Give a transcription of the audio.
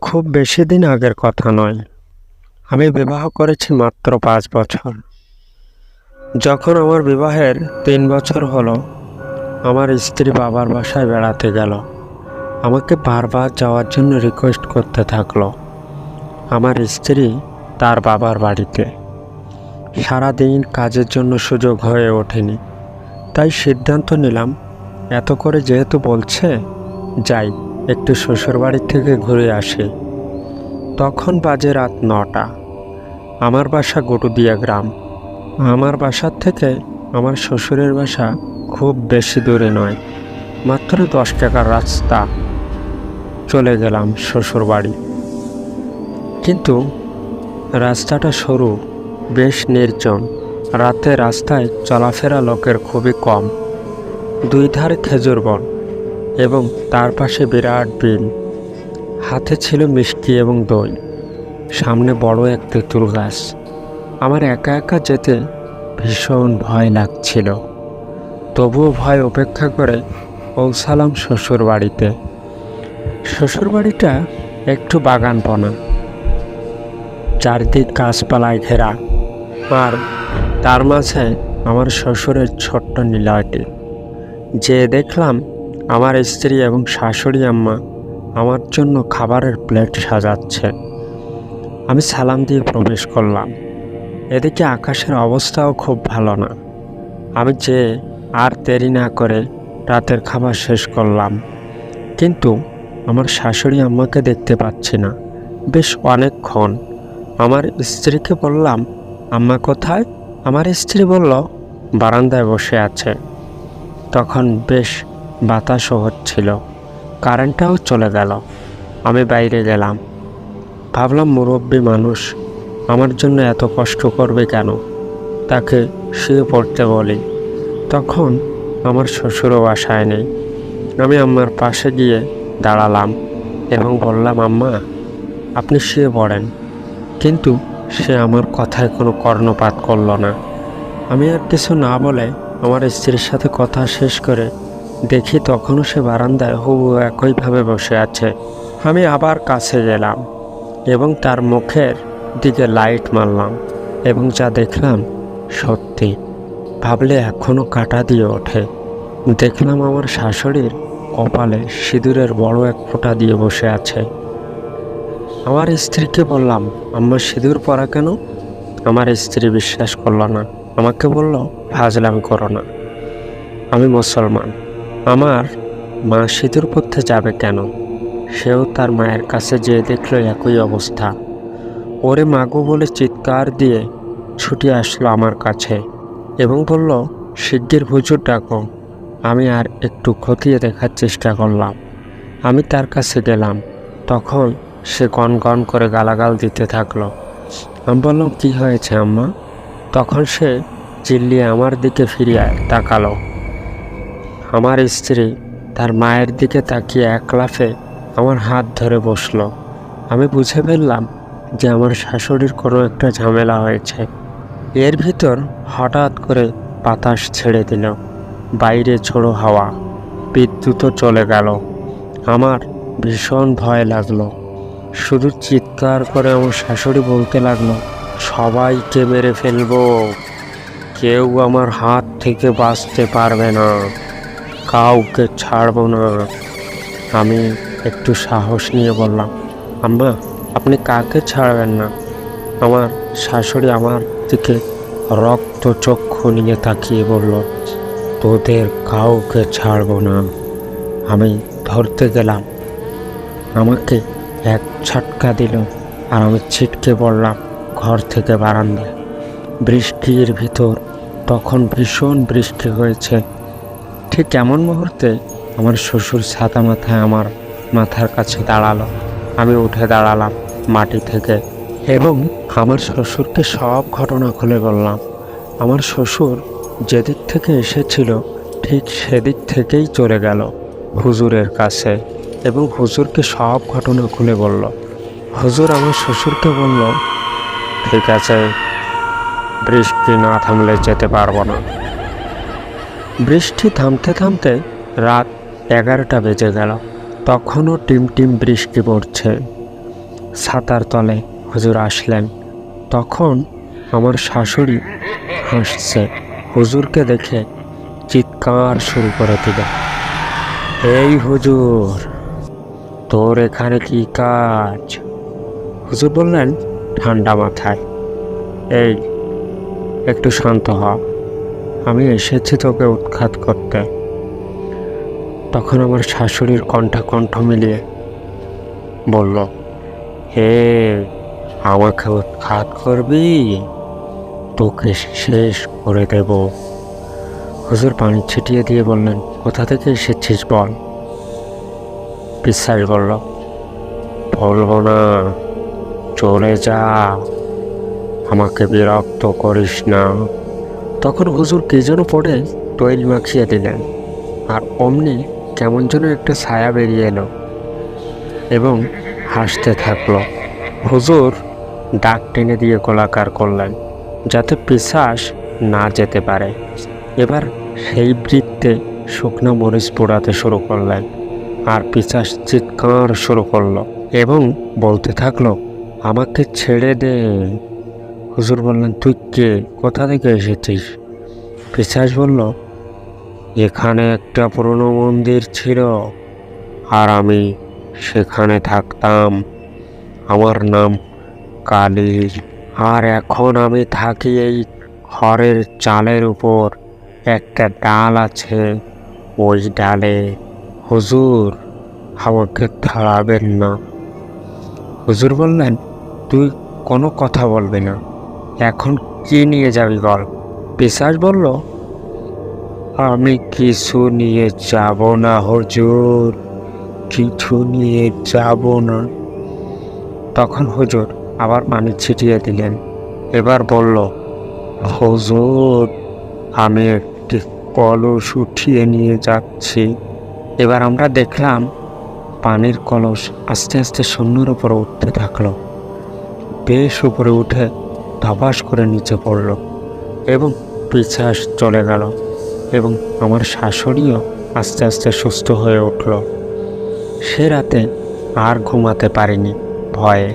খুব বেশি দিন আগের কথা নয়। আমি বিবাহ করেছি মাত্র পাঁচ বছর। যখন আমার বিবাহের তিন বছর হলো, আমার স্ত্রী বাবার বাসায় বেড়াতে গেল। আমাকে বারবার যাওয়ার জন্য রিকোয়েস্ট করতে থাকল। আমার স্ত্রী তার বাবার বাড়িতে। সারাদিন কাজের জন্য সুযোগ হয়ে ওঠেনি। তাই সিদ্ধান্ত নিলাম, এত করে যেহেতু বলছে, যাই। একটু শ্বশুরবাড়ি থেকে ঘুরে আসি। তখন বাজে রাত নটা। আমার বাসা গটুদিয়া গ্রাম। আমার বাসার থেকে আমার শ্বশুরের বাসা খুব বেশি দূরে নয়, মাত্র দশ টাকার রাস্তা। চলে গেলাম শ্বশুর বাড়ি কিন্তু রাস্তাটা সরু, বেশ নির্জন। রাতে রাস্তায় চলাফেরা লোকের খুবই কম। দুই ধারে খেজুর বন। এবং তার পাশে বিরাট বিল হাতে ছিল মিষ্টি এবং দই। সামনে বড় এক তেঁতুল গাছ। আমার একা একা যেতে ভীষণ ভয় লাগছিল। তবুও ভয় উপেক্ষা করে পৌঁছালাম শ্বশুর বাড়িতে শ্বশুর বাড়িটা একটু বাগানপনা। চারদিক গাছপালায় ঘেরা। আর তার মাঝে আমার শ্বশুরের ছোট্ট নীলাটি যে দেখলাম আমার স্ত্রী এবং শাশুড়ি আম্মা আমার জন্য খাবারের প্লেট সাজাচ্ছে। আমি সালাম দিয়ে প্রবেশ করলাম। এদিকে আকাশের অবস্থাও খুব ভালো না। আমি যে আর দেরি না করে রাতের খাবার শেষ করলাম। কিন্তু আমার শাশুড়ি আম্মাকে দেখতে পাচ্ছি না। বেশ অনেকক্ষণ আমার স্ত্রীকে বললাম, আম্মা কোথায়? আমার স্ত্রী বলল, বারান্দায় বসে আছে। তখন বেশ বাতাসও হচ্ছিল কারেন্টটাও চলে গেল। আমি বাইরে গেলাম। ভাবলাম, মুরব্বী মানুষ, আমার জন্য এত কষ্ট করবে কেন? তাকে শুয়ে পড়তে বলি। তখন আমার শ্বশুরও বাসায় নেই। আমি আম্মার পাশে গিয়ে দাঁড়ালাম এবং বললাম, আম্মা, আপনি শুয়ে পড়েন। কিন্তু সে আমার কথায় কোনো কর্ণপাত করল না। আমি আর কিছু না বলে আমার স্ত্রীর সাথে কথা শেষ করে দেখি তখনও সে বারান্দায় হুবু একইভাবে বসে আছে। আমি আবার কাছে গেলাম এবং তার মুখের দিকে লাইট মারলাম এবং যা দেখলাম সত্যি। ভাবলে এখনও কাটা দিয়ে ওঠে। দেখলাম আমার শাশুড়ির কপালে সিঁদুরের বড় এক ফোঁটা দিয়ে বসে আছে। আমার স্ত্রীকে বললাম আমার সিঁদুর পরা কেন? আমার স্ত্রী বিশ্বাস করল না। আমাকে বলল, ফাজলাম করো না। আমি মুসলমান। আমার মা সিঁদুর পড়তে যাবে কেন? সেও তার মায়ের কাছে যেয়ে দেখল একই অবস্থা। ওরে মাগো বলে চিৎকার দিয়ে ছুটে আসলো আমার কাছে এবং বলল, শিগগির হুজুর ডাকো। আমি আর একটু খতিয়ে দেখার চেষ্টা করলাম। আমি তার কাছে গেলাম। তখন সে গন গন করে গালাগাল দিতে থাকল। আমি বললাম, কী হয়েছে আম্মা? তখন সে চিল্লিয়ে আমার দিকে ফিরিয়ে তাকালো। আমার স্ত্রী তার মায়ের দিকে তাকিয়ে এক লাফে আমার হাত ধরে বসল। আমি বুঝে ফেললাম যে আমার শাশুড়ির কোনো একটা ঝামেলা হয়েছে। এর ভিতর হঠাৎ করে বাতাস ছেড়ে দিল। বাইরে ছোড়ো হাওয়া, বিদ্যুৎও চলে গেল। আমার ভীষণ ভয় লাগল। শুধু চিৎকার করে আমার শাশুড়ি বলতে লাগল, সবাইকে মেরে ফেলব। কেউ আমার হাত থেকে বাঁচতে পারবে না। কাউকে ছাড়বো না। আমি একটু সাহস নিয়ে বললাম, আম্মা, আপনি কাকে ছাড়বেন না? আমার শাশুড়ি আমার দিকে রক্ত চক্ষু নিয়ে তাকিয়ে বলল, তোদের কাউকে ছাড়বো না। আমি ধরতে গেলাম। আমাকে এক ছটকা দিল আর আমি ছিটকে পড়লাম ঘর থেকে বারান্দায়। বৃষ্টির ভিতর, তখন ভীষণ বৃষ্টি হয়েছে। ঠিক এমন মুহূর্তে আমার শ্বশুর ছাতা মাথায় আমার মাথার কাছে দাঁড়াল। আমি উঠে দাঁড়ালাম মাটি থেকে এবং আমার শ্বশুরকে সব ঘটনা খুলে বললাম। আমার শ্বশুর যেদিক থেকে এসেছিল ঠিক সেদিক থেকেই চলে গেল হুজুরের কাছে এবং হুজুরকে সব ঘটনা খুলে বলল। হুজুর আমার শ্বশুরকে বলল, ঠিক আছে, বৃষ্টি না থামলে যেতে পারব না। বৃষ্টি থামতে থামতে রাত এগারোটা বেজে গেল। তখনও টিম টিম বৃষ্টি পড়ছে। ছাতার তলে হুজুর আসলেন। তখন আমার শাশুড়ি হাসছে। হুজুরকে দেখে চিৎকার শুরু করে দিল, এই হুজুর, তোর এখানে কি কাজ? হুজুর বললেন, ঠান্ডা মাথায়। এই, একটু শান্ত হ। আমি এসেছি তোকে উৎখাত করতে। তখন আমার শাশুড়ির কণ্ঠা কণ্ঠ মিলিয়ে বলল, হে, আমাকে উৎখাত করবি? তোকে শেষ করে দেব। হুজুর পানি ছিটিয়ে দিয়ে বললেন, কোথা থেকে এসেছিস বল? বিশ্বাস বলল, বলব না, চলে যা, আমাকে বিরক্ত করিস না। তখন হুজুর কে যেন পড়ে তৈল মাখিয়ে দিলেন। আর অমনি কেমন যেন একটা ছায়া বেরিয়ে এলো এবং হাসতে থাকল। হুজুর ডাক টেনে দিয়ে গোলাকার করলেন, যাতে পিশাস না যেতে পারে। এবার সেই বৃত্তে শুকনো মরিচ পোড়াতে শুরু করলেন আর পিশাস চিৎকার শুরু করল এবং বলতে থাকল, আমাকে ছেড়ে দে। হুজুর বললেন, তুই কে? কোথা থেকে এসেছিস? পিশাস বলল, এখানে একটা পুরনো মন্দির ছিল আর আমি সেখানে থাকতাম। আমার নাম কালী আর এখন আমি থাকি এই ঘরের চালের উপর। একটা ডাল আছে, ওই ডালে। হুজুর, আমাকে থাড়াবেন না। হুজুর বললেন, তুই কোনো কথা বলবি না। এখন কি নিয়ে যাবি বল? পিসাস বলল, আমি কিছু নিয়ে যাব না, হুজুর। কিছু নিয়ে যাব না। তখন হুজুর আবার পানি ছিটিয়ে দিলেন। এবার বলল, হুজুর, আমি একটি কলস উঠিয়ে নিয়ে যাচ্ছি। এবার আমরা দেখলাম, পানির কলস আস্তে আস্তে শূন্যর উপরে উঠতে থাকল। বেশ উপরে উঠে ধপাস করে নিচে পড়ল এবং পিছাস চলে গেল এবং আমার শাশুড়িও আস্তে আস্তে সুস্থ হয়ে উঠল। সে রাতে আর ঘুমাতে পারিনি, ভয়ে।